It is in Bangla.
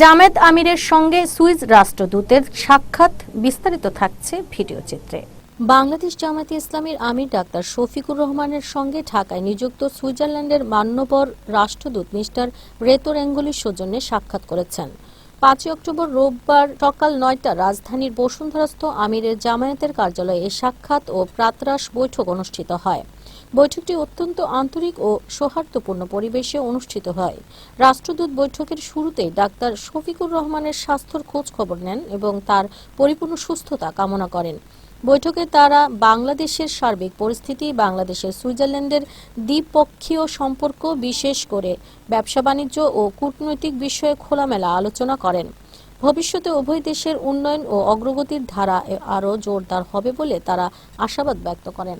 জামেদ আমিরের সঙ্গে সুইস রাষ্ট্রদূতের সাক্ষাৎ বিস্তারিত থাকছে ভিডিও চিত্রে। বাংলাদেশ জামাতে ইসলামীর আমির ডাক্তার শফিকুর রহমানের সঙ্গে ঢাকায় নিযুক্ত সুইজারল্যান্ডের মান্যবর রাষ্ট্রদূত মিস্টার রেতর অ্যাঙ্গুলির সৌজন্যে সাক্ষাৎ করেছেন। পাঁচই অক্টোবর রোববার সকাল নয়টা রাজধানীর বসুন্ধরাস্থ আমিরের জামায়াতের কার্যালয়ে সাক্ষাৎ ও প্রাতরাস বৈঠক অনুষ্ঠিত হয়। বৈঠকটি অত্যন্ত আন্তরিক ও সৌহার্দ্যপূর্ণ পরিবেশে অনুষ্ঠিত হয়। রাষ্ট্রদূত বৈঠকের শুরুতে ডাক্তার শফিকুর রহমানের স্বাস্থ্যর খোঁজ খবর নেন এবং তার পরিপূর্ণ সুস্থতা কামনা করেন। বৈঠকে তারা বাংলাদেশের সার্বিক পরিস্থিতি, বাংলাদেশের সুইজারল্যান্ডের দ্বিপক্ষীয় সম্পর্ক বিশেষ করে ব্যবসা বাণিজ্য ও কূটনৈতিক বিষয়ে খোলামেলা আলোচনা করেন। ভবিষ্যতে উভয় দেশের উন্নয়ন ও অগ্রগতির ধারা আরও জোরদার হবে বলে তারা আশাবাদ ব্যক্ত করেন।